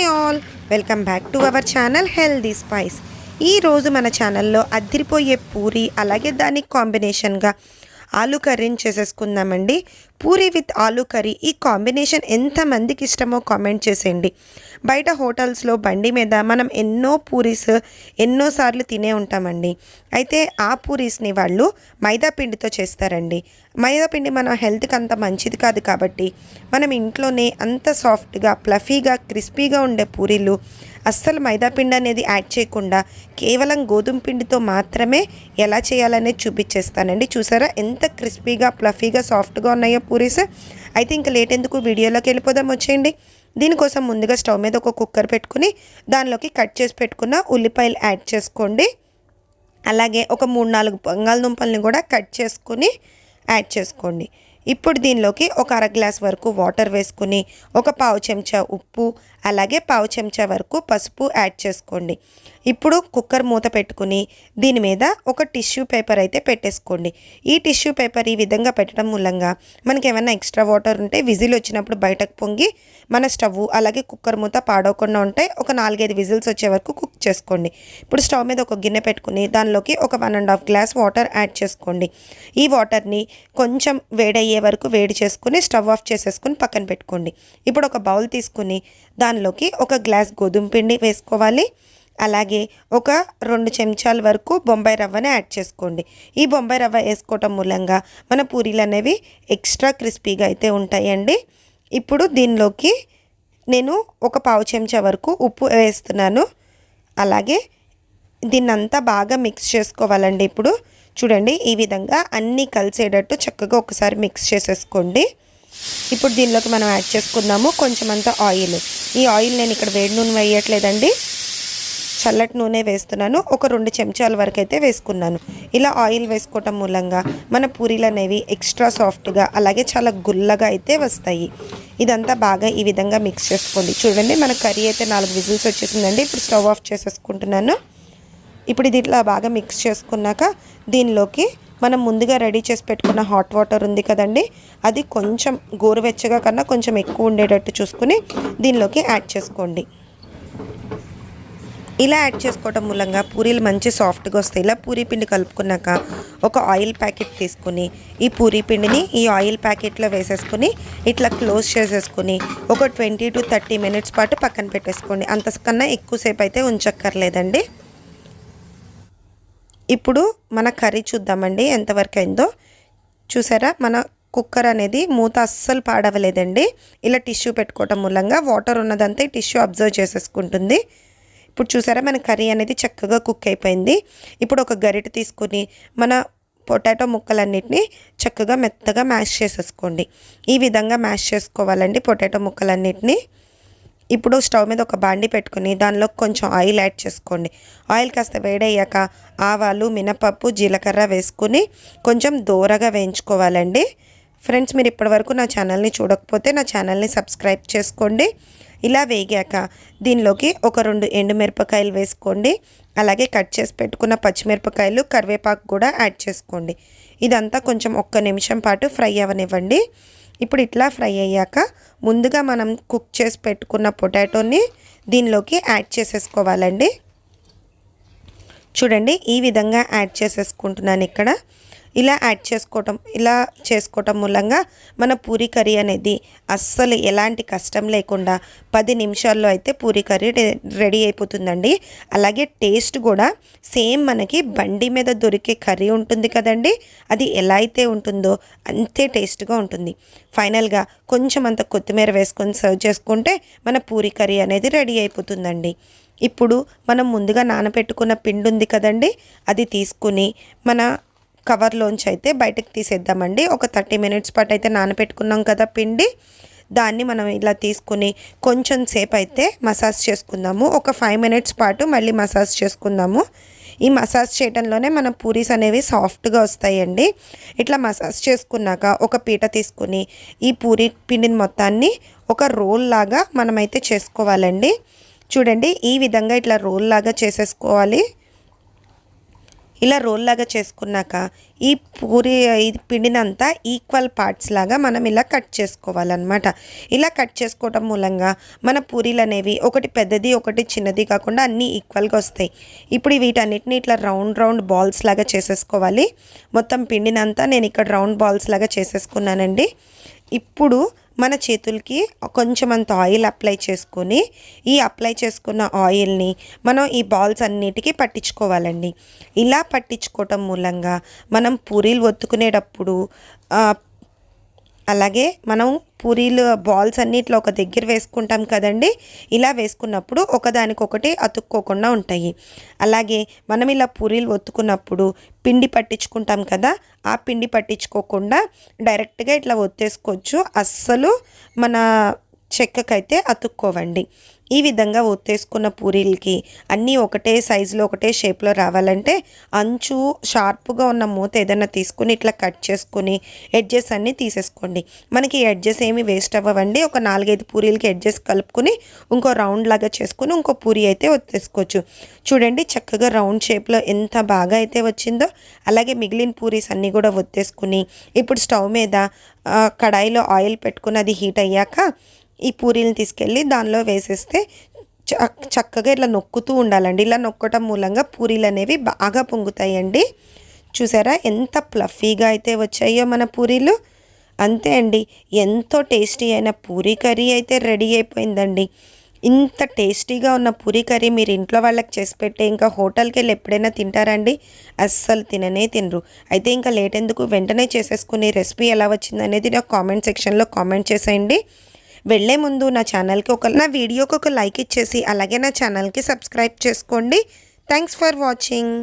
Hi all. Welcome back to our channel healthy spice. ఈరోజు మన ఛానల్లో అదిరిపోయే పూరి అలాగే దానికి కాంబినేషన్గా ఆలూ కర్రీని చేసేసుకుందామండి. Puri with aloo curry. ఈ కాంబినేషన్ ఎంతమందికి ఇష్టమో కామెంట్ చేసేయండి. బయట హోటల్స్లో బండి మీద మనం ఎన్నో పూరీస్ ఎన్నోసార్లు తినే ఉంటామండి. అయితే ఆ పూరీస్ని వాళ్ళు మైదా పిండితో చేస్తారండి. మైదా పిండి మన హెల్త్కి అంత మంచిది కాదు కాబట్టి మనం ఇంట్లోనే అంత సాఫ్ట్గా ప్లఫీగా క్రిస్పీగా ఉండే పూరీలు అస్సలు మైదాపిండి అనేది యాడ్ చేయకుండా కేవలం గోధుమ పిండితో మాత్రమే ఎలా చేయాలనేది చూపించేస్తానండి. చూసారా? ఎంత క్రిస్పీగా ప్లఫీగా సాఫ్ట్గా ఉన్నాయో పూరీస్. అయితే ఇంకా లేట్ ఎందుకు వీడియోలోకి వెళ్ళిపోదాం వచ్చేయండి. దీనికోసం ముందుగా స్టవ్ మీద ఒక కుక్కర్ పెట్టుకుని దానిలోకి కట్ చేసి పెట్టుకున్న ఉల్లిపాయలు యాడ్ చేసుకోండి. అలాగే ఒక మూడు నాలుగు బంగాళదుంపల్ని కూడా కట్ చేసుకుని యాడ్ చేసుకోండి. ఇప్పుడు దీనిలోకి ఒక అర గ్లాస్ వరకు వాటర్ వేసుకుని ఒక పావు చెంచా ఉప్పు అలాగే పావు చెంచా వరకు పసుపు యాడ్ చేసుకోండి. ఇప్పుడు కుక్కర్ మూత పెట్టుకుని దీని మీద ఒక టిష్యూ పేపర్ అయితే పెట్టేసుకోండి. ఈ టిష్యూ పేపర్ ఈ విధంగా పెట్టడం మూలంగా మనకి ఏమైనా ఎక్స్ట్రా వాటర్ ఉంటే విజిల్ వచ్చినప్పుడు బయటకు పొంగి మన స్టవ్ అలాగే కుక్కర్ మూత పాడవకుండా ఉంటే ఒక నాలుగైదు విజిల్స్ వచ్చే వరకు కుక్ చేసుకోండి. ఇప్పుడు స్టవ్ మీద ఒక గిన్నె పెట్టుకుని దానిలోకి ఒక one and half glass water add చేసుకోండి. ఈ వాటర్ని కొంచెం వేడయ్యే వరకు వేడి చేసుకుని స్టవ్ ఆఫ్ చేసేసుకుని పక్కన పెట్టుకోండి. ఇప్పుడు ఒక బౌల్ తీసుకుని దానిలోకి ఒక గ్లాస్ గోధుమ పిండి వేసుకోవాలి. అలాగే ఒక రెండు చెంచాల వరకు బొంబాయి రవ్వని యాడ్ చేసుకోండి. ఈ బొంబాయి రవ్వ వేసుకోవటం మూలంగా మన పూరీలు అనేవి ఎక్స్ట్రా క్రిస్పీగా అయితే ఉంటాయండి. ఇప్పుడు దీనిలోకి నేను ఒక పావు చెంచా వరకు ఉప్పు వేస్తున్నాను. అలాగే దీన్నంతా బాగా మిక్స్ చేసుకోవాలండి ఇప్పుడు. చూడండి ఈ విధంగా అన్నీ కలిసేటట్టు చక్కగా ఒకసారి మిక్స్ చేసేసుకోండి. ఇప్పుడు దీనిలోకి మనం యాడ్ చేసుకుందాము. కొంచెం అంత ఆయిల్ ఈ ఆయిల్ నేను ఇక్కడ వేడి నూనె వేయట్లేదండి. చల్లటి నూనె వేస్తున్నాను. ఒక రెండు చెంచాల వరకు అయితే వేసుకున్నాను. ఇలా ఆయిల్ వేసుకోవటం మూలంగా మన పూరీలు అనేవి ఎక్స్ట్రా సాఫ్ట్గా అలాగే చాలా గుల్లగా అయితే వస్తాయి. ఇదంతా బాగా ఈ విధంగా మిక్స్ చేసుకోండి. చూడండి మన కర్రీ అయితే నాలుగు విజిల్స్ వచ్చేసిందండి. ఇప్పుడు స్టవ్ ఆఫ్ చేసేసుకుంటున్నాను. ఇప్పుడు ఇది ఇట్లా బాగా మిక్స్ చేసుకున్నాక దీనిలోకి మనం ముందుగా రెడీ చేసి పెట్టుకున్న హాట్ వాటర్ ఉంది కదండి అది కొంచెం గోరువెచ్చగా కన్నా కొంచెం ఎక్కువ ఉండేటట్టు చూసుకుని దీనిలోకి యాడ్ చేసుకోండి. ఇలా యాడ్ చేసుకోవటం మూలంగా పూరీలు మంచి సాఫ్ట్గా వస్తాయి. ఇలా పూరీ పిండి కలుపుకున్నాక ఒక ఆయిల్ ప్యాకెట్ తీసుకుని ఈ పూరీ పిండిని ఈ ఆయిల్ ప్యాకెట్లో వేసేసుకుని ఇట్లా క్లోజ్ చేసేసుకుని ఒక ట్వంటీ టు థర్టీ మినిట్స్ పాటు పక్కన పెట్టేసుకోండి. అంతకన్నా ఎక్కువసేపు అయితే ఉంచక్కర్లేదండి. ఇప్పుడు మన కర్రీ చూద్దామండి. ఎంతవరకు అయిందో చూసారా? మన కుక్కర్ అనేది మూత అస్సలు పాడవలేదండి. ఇలా టిష్యూ పెట్టుకోవటం మూలంగా వాటర్ ఉన్నదంతా టిష్యూ అబ్జర్వ్ చేసేసుకుంటుంది. ఇప్పుడు చూసారా? మన కర్రీ అనేది చక్కగా కుక్ అయిపోయింది. ఇప్పుడు ఒక గరిట తీసుకుని మన పొటాటో ముక్కలన్నిటిని చక్కగా మెత్తగా మ్యాష్ చేసేసుకోండి. ఈ విధంగా మ్యాష్ చేసుకోవాలండి పొటాటో ముక్కలన్నిటిని. ఇప్పుడు స్టవ్ మీద ఒక బాండి పెట్టుకుని దానిలో కొంచెం ఆయిల్ యాడ్ చేసుకోండి. ఆయిల్ కాస్త వేడయ్యాక ఆవాలు మినపప్పు జీలకర్ర వేసుకుని కొంచెం దూరగా వేయించుకోవాలండి. ఫ్రెండ్స్ మీరు ఇప్పటివరకు నా ఛానల్ని చూడకపోతే నా ఛానల్ని సబ్స్క్రైబ్ చేసుకోండి. ఇలా వేగాక దీనిలోకి ఒక రెండు ఎండుమిరపకాయలు వేసుకోండి. అలాగే కట్ చేసి పెట్టుకున్న పచ్చిమిరపకాయలు కరివేపాకు కూడా యాడ్ చేసుకోండి. ఇదంతా కొంచెం ఒక్క నిమిషం పాటు ఫ్రై అవ్వనివ్వండి ఇప్పుడు ఇట్లా ఫ్రై అయ్యాక ముందుగా మనం కుక్ చేసి పెట్టుకున్న పొటాటోని దీనిలోకి యాడ్ చేసేసుకోవాలండి. చూడండి ఈ విధంగా యాడ్ చేసేసుకుంటున్నాను ఇక్కడ. ఇలా యాడ్ చేసుకోవటం ఇలా చేసుకోవటం మూలంగా మన పూరి కర్రీ అనేది అస్సలు ఎలాంటి కష్టం లేకుండా పది నిమిషాల్లో అయితే పూరి కర్రీ రెడీ అయిపోతుందండి. అలాగే టేస్ట్ కూడా సేమ్ మనకి బండి మీద దొరికే కర్రీ ఉంటుంది కదండి. అది ఎలా అయితే ఉంటుందో అంతే టేస్ట్గా ఉంటుంది. ఫైనల్గా కొంచెం అంత కొత్తిమీర వేసుకొని సర్వ్ చేసుకుంటే మన పూరి కర్రీ అనేది రెడీ అయిపోతుందండి. ఇప్పుడు మనం ముందుగా నానబెట్టుకున్న పిండి ఉంది కదండి. అది తీసుకుని మన కవర్లోంచి అయితే బయటకు తీసేద్దామండి. ఒక థర్టీ మినిట్స్ పాటు అయితే నానబెట్టుకున్నాం కదా పిండి. దాన్ని మనం ఇలా తీసుకుని కొంచెం సేపు అయితే మసాజ్ చేసుకుందాము. ఒక ఫైవ్ మినిట్స్ పాటు మళ్ళీ మసాజ్ చేసుకుందాము. ఈ మసాజ్ చేయడంలోనే మన పూరీస్ అనేవి సాఫ్ట్గా వస్తాయండి. ఇట్లా మసాజ్ చేసుకున్నాక ఒక పీట తీసుకుని ఈ పూరి పిండిని మొత్తాన్ని ఒక రోల్ లాగా మనమైతే చేసుకోవాలండి. చూడండి ఈ విధంగా ఇట్లా రోల్ లాగా చేసేసుకోవాలి. ఇలా రోల్ లాగా చేసుకున్నాక ఈ పూరి ఈ పిండినంతా ఈక్వల్ పార్ట్స్ లాగా మనం ఇలా కట్ చేసుకోవాలన్నమాట. ఇలా కట్ చేసుకోవటం మూలంగా మన పూరీలు అనేవి ఒకటి పెద్దది ఒకటి చిన్నది కాకుండా అన్నీ ఈక్వల్గా వస్తాయి. ఇప్పుడు వీటన్నిటిని ఇట్లా రౌండ్ రౌండ్ బాల్స్ లాగా చేసేసుకోవాలి. మొత్తం పిండినంతా నేను ఇక్కడ రౌండ్ బాల్స్ లాగా చేసేసుకున్నానండి. ఇప్పుడు మన చేతులకి కొంచెం అంత ఆయిల్ అప్లై చేసుకొని ఈ అప్లై చేసుకున్న ఆయిల్ని మనం ఈ బాల్స్ అన్నిటికీ పట్టించుకోవాలండి. ఇలా పట్టించుకోవటం మూలంగా మనం పూరీలు ఒత్తుకునేటప్పుడు అలాగే మనం పూరీలు బాల్స్ అన్నిట్లో ఒక దగ్గర వేసుకుంటాం కదండి. ఇలా వేసుకున్నప్పుడు ఒకదానికొకటి అతుక్కోకుండా ఉంటాయి. అలాగే మనం ఇలా పూరీలు ఒత్తుకున్నప్పుడు పిండి పట్టించుకుంటాం కదా ఆ పిండి పట్టించుకోకుండా డైరెక్ట్గా ఇట్లా ఒత్తేసుకోవచ్చు. అస్సలు మన చెక్కకైతే అతుక్కోవండి. ఈ విధంగా ఒత్తేసుకున్న పూరీలకి అన్నీ ఒకటే సైజులో ఒకటే షేప్లో రావాలంటే అంచు షార్ప్గా ఉన్న మూత ఏదైనా తీసుకుని ఇట్లా కట్ చేసుకుని ఎడ్జెస్ అన్నీ తీసేసుకోండి. మనకి ఎడ్జెస్ ఏమి వేస్ట్ అవ్వండి ఒక నాలుగైదు పూరీలకి ఎడ్జెస్ కలుపుకొని ఇంకో రౌండ్ లాగా చేసుకుని ఇంకో పూరి అయితే ఒత్తేసుకోవచ్చు. చూడండి చక్కగా రౌండ్ షేప్లో ఎంత బాగా అయితే వచ్చిందో. అలాగే మిగిలిన పూరీస్ అన్నీ కూడా ఒత్తేసుకుని ఇప్పుడు స్టవ్ మీద కడాయిలో ఆయిల్ పెట్టుకుని అది హీట్ అయ్యాక ఈ పూరీలను తీసుకెళ్ళి దానిలో వేసేస్తే చ- చక్కగా ఇట్లా నొక్కుతూ ఉండాలండి. ఇలా నొక్కటం మూలంగా పూరీలు అనేవి బాగా పొంగుతాయండి. చూసారా ఎంత ప్లఫీగా అయితే వచ్చాయో మన పూరీలు. అంతే అండి. ఎంతో టేస్టీ అయిన పూరీ కర్రీ అయితే రెడీ అయిపోయిందండి. ఇంత టేస్టీగా ఉన్న పూరీ కర్రీ మీరు ఇంట్లో వాళ్ళకి చేసి పెట్టే ఇంకా హోటల్కి వెళ్ళి ఎప్పుడైనా తింటారండి? అస్సలు తిననే తినరు. అయితే ఇంకా లేట్ ఎందుకు? వెంటనే చేసేసుకుని రెసిపీ ఎలా వచ్చింది అనేది నాకు కామెంట్ సెక్షన్లో కామెంట్ చేసేయండి. వెళ్ళే ముందు నా ఛానల్కి ఒక నా వీడియోకి ఒక లైక్ ఇచ్చేసి అలాగే నా ఛానల్కి సబ్స్క్రైబ్ చేసుకోండి. Thanks for watching